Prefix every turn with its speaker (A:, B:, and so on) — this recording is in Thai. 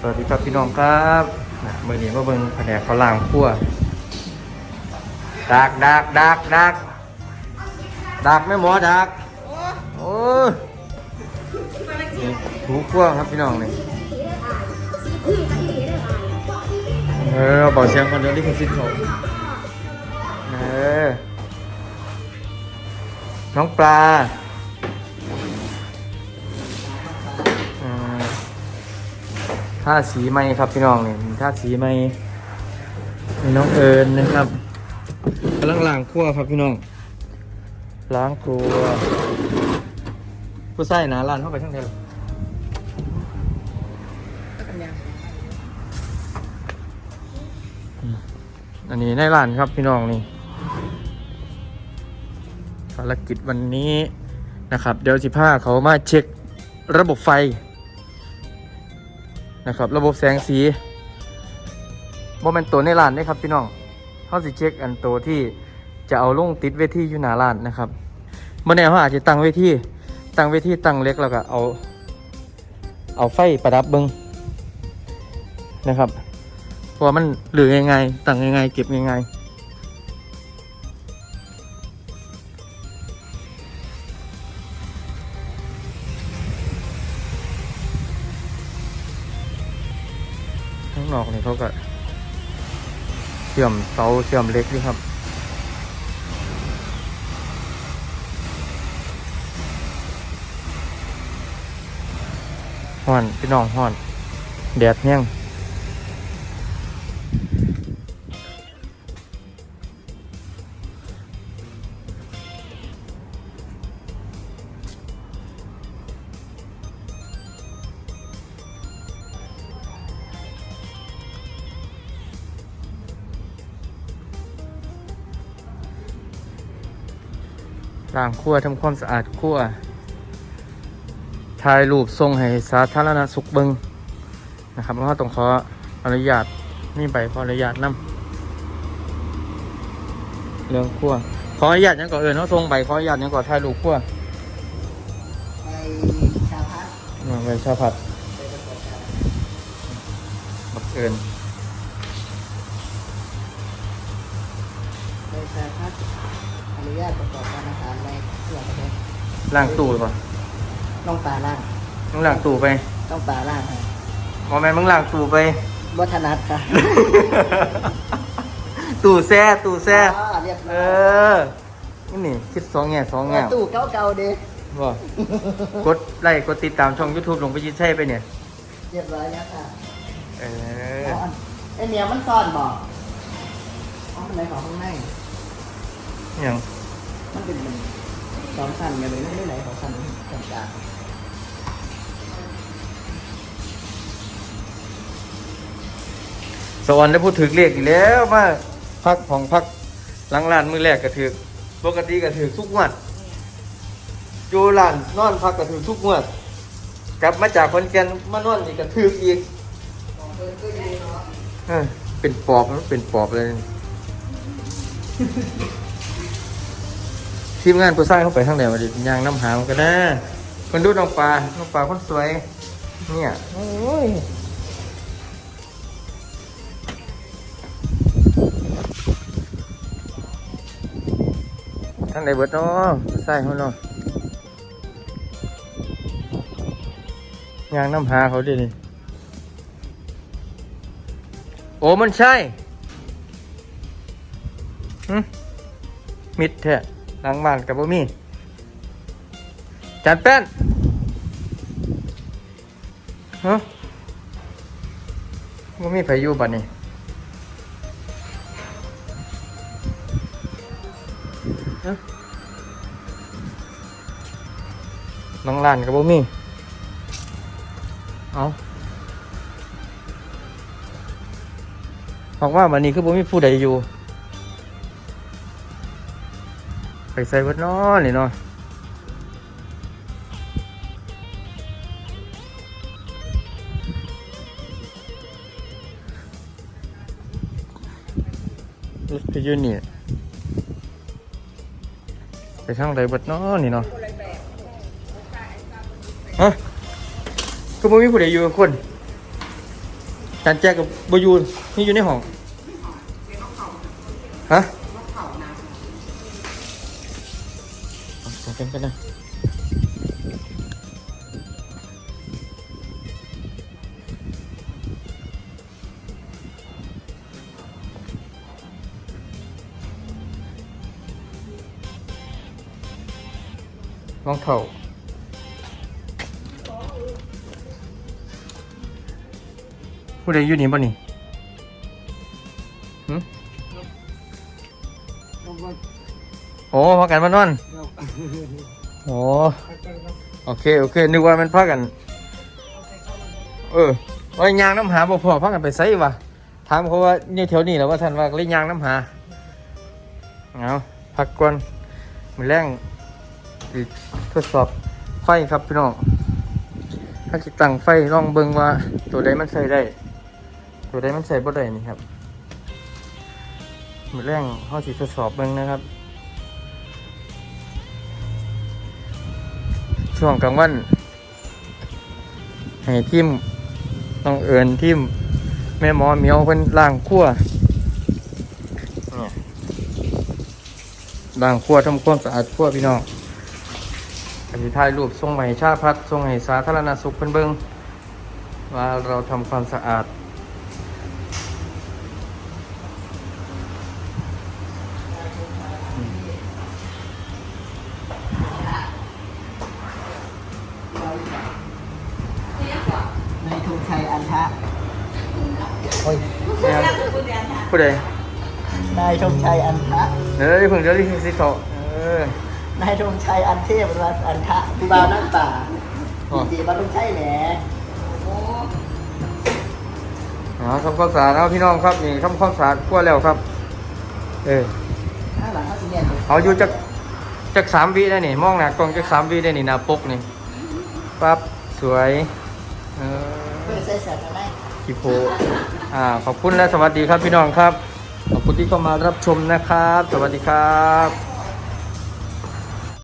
A: สวัสดีครับพี่น้องครับนะมื่อนี้มาเบิ่งแผนกเขาล่างขั้วดักดักดักดักดักไม่หมอดักโอ้ยนี่ถูกขั้วครับพี่น้องนี่เออเบาเสียงคนเดียวที่คุณซิดผมเออน้องปลา ท่าสีไหมครับพี่น้องนี่มีท่าสีไหมมีน้องเอิญนะครับกำลังล้างครัวครับพี่น้อง ล้างครัว ผู้ใส่นาล้านเข้าไปข้งในเลยอันนี้ในร้านครับพี่น้องนี่ภารกิจวันนี้นะครับ เดี๋ยวสิพาเขามาเช็คระบบไฟ นะครับ ระบบแสงสีโมเมนตัวในร้านนะครับพี่น้องเขาสิเช็คอันตัวที่จะเอาลงติดเวทีอยู่หน้าร้านนะครับเมื่อแนวเขาอาจจะตั้งเวทีตั้งเวทีตั้งเล็กแล้วก็เอา เอาไฟประดับเบิงนะครับเพราะว่ามันหรือยังไงตั้งยังไงเก็บยังไง ข้างนอกนี่เขาก็เชื่อมเสาเชื่อมเล็กนี่ครับห่อนพี่น้องห่อน แดดแห้ง ล้างครัวทำความสะอาดครัวถ่ายรูปส่งให้สาธารณสุขเบิงนะครับแล้วก็ต้องขออนุญาตนี่ไปขออนุญาตนํเรื่องขั้วขออนุญาตหยังก่อนเอิญเขาส่งไปขออนุญาตหยังก่อนถ่ายรูปขั้ว
B: ไปชาพัฒน์
A: มาไปชาผัดบักเอิญ
B: ไปชาพัฒน์ อนุญาตประกอบการอาหารในส่วนประเทศ
A: ล่างตู้หรือเปล่า
B: น้องปลาล่าง
A: มึงล่างตู้ไป
B: ต้องปลาล่างค่ะ
A: มอแมนมึงล่างตู้ไป
B: วัฒนัทค่ะ
A: ตู้แซ่ตู้แซ่
B: อ๋อเรียบ
A: เอ
B: ร้อย
A: อนี่นี่คิดสองแง่สองแง่
B: ตู้เก่าๆเด้
A: บ่กดไลค์กดติดตามช่อง YouTube หลวงพิชิตใช่ไปเนี่ย
B: เรียบร้อยแล้วค่ะ
A: เออ
B: อ๋อไอเมียมันซ่อนบอกอ๋อข้างในของข้างใน
A: อย่าง
B: มันเป็นมันสองชั้นกันเลยไม่ไหนของชั้นกลาง
A: สวรรค์ได้พูดถึกเรียกอีกแล้วมาพักของพักหลังร้านมือแรกก็ถือปกติก็ถือทุกงวดอยู่ร้านนอนพักก็ถือทุกงวดกลับมาจากคนแก่นมานอนอีกก็ถืออีก
B: ๆของเพิ่นก็อยู่เนาะ
A: เอ้ยเป็นปอบมันเป็นปอบเลย ทีมงานผู้สร้างเข้าไปทางไหนมาดิยางน้ำหามกันนะคนดูน้องปลาน้องปลาคนสวย เนี่ยโอ้ยทางไหนเบิดเนาะผู้ใส่เขาเนาะยางน้ำหาเขาดินี่โอ้มันใช่หึมิดแท้ หลังบ้านกับบ่มี จัดแป้นฮะบ่มีไผอยู่บัดนี้น้องลานกับบ่มี เอาบอกว่าวันนี้คือบ่มีผู้ใดอยู่ ไปใส่เบิดเนอนี่เนาะรถพยูนี่ไปทางใดเบิดเนอนี่เนาะฮะก็บ่มีผู้ใดอยู่กับคนจานแจกกับบอยูนนี่อยู่ในห้องฮะ กันกันนะรองเท้าผู้ใดอยู่นี่บ่นี่หึโอ้พักกันมานอน โอ้โอเคโอเค นึกว่ามันพักกัน เออว่ายางน้ำหาบ่พอพักกันไปไสวะถามเขาว่าเนี่ยแถวนี้แล้วว่าท่านว่าเลยยางน้ำหาเอาพักก่อนมือแรงสิทดสอบไฟครับพี่น้องถ้าจิตั้งไฟลองเบิ่งว่าตัวใดมันใส่ได้ ตัวใดมันใส่บ่ได้นี่ครับมือแรงเขาสิทดสอบเบิ่งนะครับ ช่วงกลางวันให้ทีมต้องเอินทีมแม่หมอเหมียวเพิ่นล้างครัวเนี่ยล้างครัวทำความสะอาดครัวพี่น้องอธิถ่ายรูปส่งไปให้ชาติพัฒน์ส่งให้สาธารณสุขเพิ่นเบิ่งว่าเราทำความสะอาด
B: ธงชัยอันทะ
A: โอ้ยผู้ใด
B: นายธงชัยอันทะ
A: เดี๋ยวเพิ่งเดี๋ยวรีบสิเขาเออนา
B: ยธงชัยอันเทพรัตน์อันทะกูบาวนั่งป่า
A: อ๋อ
B: จีบาธงชัยแหละ
A: อ๋อทำความสะอาดเอาพี่น้องครับนี่ทำความสะอาดครัวแล้วครับ เออ
B: ข้างหลังเขาสิเนี่ย
A: เอาอยู่จากจากสามวิได้นี่มองหน้ากล้องจากสามวิได้นี่หน้าปกนี่ปั๊บสวย เออ
B: เพื่อใส่เสื้อกันได้
A: คิโพอ่า ขอบคุณและสวัสดีครับพี่น้องครับ ขอบคุณที่เข้ามารับชมนะครับ สวัสดีครับ